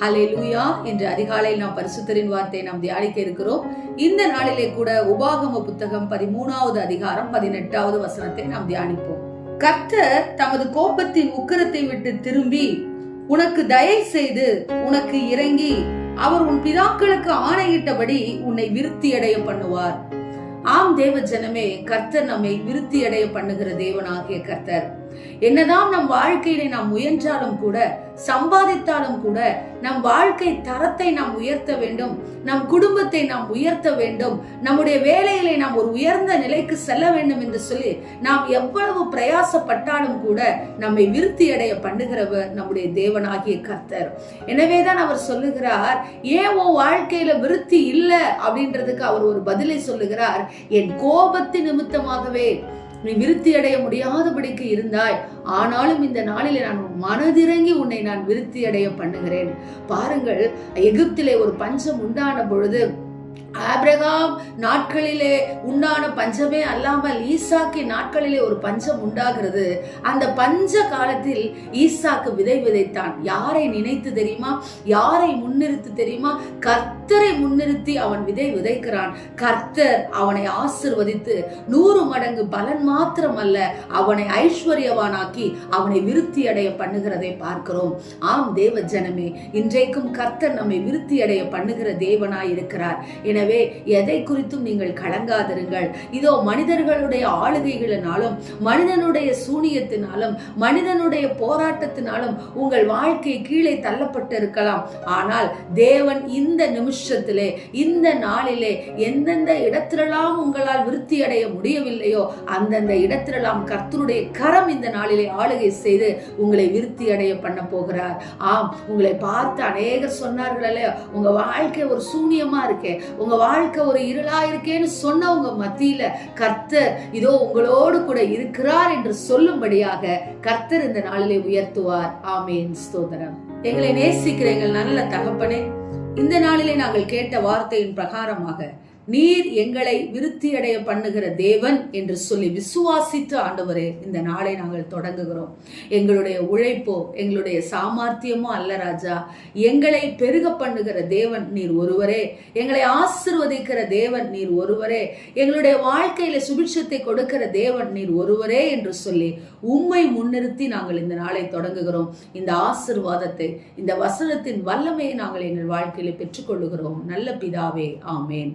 ஹலே லூயா என்று அதிகாலையில் நாம் பரிசுத்தரின் வார்த்தையை நாம் தியானிக்க இருக்கிறோம். இந்த நாளிலே கூட உபாகம புத்தகம் பதிமூணாவது அதிகாரம் பதினெட்டாவது வசனத்தை நாம் தியானிப்போம். கர்த்தர் தமது கோபத்தின் உக்கிரத்தை விட்டு திரும்பி உனக்கு தயை செய்து உனக்கு இறங்கி அவர் உன் பிதாக்களுக்கு ஆணையிட்டபடி உன்னை விருத்தி அடைய பண்ணுவார். ஆம் தேவ ஜனமே கர்த்தர் நம்மை விருத்தி அடைய பண்ணுகிற தேவனாகிய கர்த்தர். என்னதான் நம் வாழ்க்கையில நாம் முயன்றாலும் கூட சம்பாதித்தாலும் கூட நம் வாழ்க்கை தரத்தை நாம் உயர்த்த வேண்டும் நம் குடும்பத்தை நாம் உயர்த்த வேண்டும் நம்முடைய வேலையிலே நாம் ஒரு உயர்ந்த நிலைக்கு செல்ல வேண்டும் என்று சொல்லி நாம் எவ்வளவு பிரயாசப்பட்டாலும் கூட நம்மை விருத்தி அடைய பண்ணுகிறவர் நம்முடைய தேவனாகிய கர்த்தர். எனவேதான் அவர் சொல்லுகிறார் ஏன் உன் வாழ்க்கையில விருத்தி இல்லை? அப்படின்றதுக்கு அவர் ஒரு பதிலை சொல்லுகிறார். என் கோபத்து நிமித்தமாகவே நீ விருத்தி அடைய முடியாதபடிக்கு இருந்தாய். ஆனாலும் இந்த நாளில் நான் மனதிறங்கி உன்னை நான் விருத்தி அடைய பண்ணுகிறேன். பாருங்கள் எகிப்திலே ஒரு பஞ்சம் உண்டான பொழுது ஆபிரகாம் நாட்களிலே உண்டான பஞ்சமே அல்லாமல் ஈசாக்கி நாட்களிலே ஒரு பஞ்சம் உண்டாகிறது. அந்த பஞ்ச காலத்தில் ஈசாக்கு விதை விதைத்தான். யாரை நினைத்து தெரியுமா? யாரை முன்னிறுத்து தெரியுமா? கர்த்தரை முன்னிறுத்தி அவன் விதை விதைக்கிறான். கர்த்தர் அவனை ஆசிர்வதித்து நூறு மடங்கு பலன் மாத்திரம் அல்ல அவனை ஐஸ்வர்யவானாக்கி அவனை விருத்தி அடைய பண்ணுகிறதை பார்க்கிறோம். ஆம் தேவ ஜனமே இன்றைக்கும் கர்த்தர் நம்மை விருத்தி அடைய பண்ணுகிற தேவனாய் இருக்கிறார் என எனவே எதை குறித்தும் நீங்கள் கலங்காதிருங்கள். இதோ மனிதர்களுடைய ஆளுகைகளினாலும் மனிதனுடைய சூனியத்தினாலும் மனிதனுடைய போராட்டத்தினாலும் உங்கள் வாழ்க்கை கீழே தள்ளப்பட்டு இருக்கலாம் ஆனால் தேவன் இந்த நிமிஷத்திலே இந்த நாளிலே எந்தெந்த இடத்திலெல்லாம் உங்களால் விருத்தி அடைய முடியவில்லையோ அந்தந்த இடத்திலெல்லாம் கர்த்தருடைய கரம் இந்த நாளிலே ஆளுகை செய்து உங்களை விருத்தி அடைய பண்ண போகிறார். ஆம் உங்களை பார்த்து அநேகர் சொன்னார்களே உங்க வாழ்க்கை ஒரு சூனியமா இருக்கே உங்க வாழ்க்கை ஒரு இருளா இருக்கேன்னு சொன்னவங்க மத்தியில கர்த்தர் இதோ உங்களோடு கூட இருக்கிறார் என்று சொல்லும்படியாக கர்த்தர் இந்த நாளிலே உயர்த்துவார். ஆமேன். ஸ்தோதரம் எங்களை நேசிக்கிற எங்கள் நல்ல தகப்பனே இந்த நாளிலே நாங்கள் கேட்ட வார்த்தையின் பிரகாரமாக நீர் எங்களை விருத்தியடைய பண்ணுகிற தேவன் என்று சொல்லி விசுவாசித்து ஆண்டவரே இந்த நாளை நாங்கள் தொடங்குகிறோம். எங்களுடைய உழைப்போ எங்களுடைய சாமர்த்தியமோ அல்ல ராஜா. எங்களை பெருக பண்ணுகிற தேவன் நீர் ஒருவரே. எங்களை ஆசிர்வதிக்கிற தேவன் நீர் ஒருவரே. எங்களுடைய வாழ்க்கையில சுபிட்சத்தை கொடுக்கிற தேவன் நீர் ஒருவரே என்று சொல்லி உம்மை முன்னிறுத்தி நாங்கள் இந்த நாளை தொடங்குகிறோம். இந்த ஆசிர்வாதத்தை இந்த வசனத்தின் வல்லமையை நாங்கள் எங்கள் வாழ்க்கையில பெற்றுக்கொள்ளுகிறோம். நல்ல பிதாவே ஆமேன்.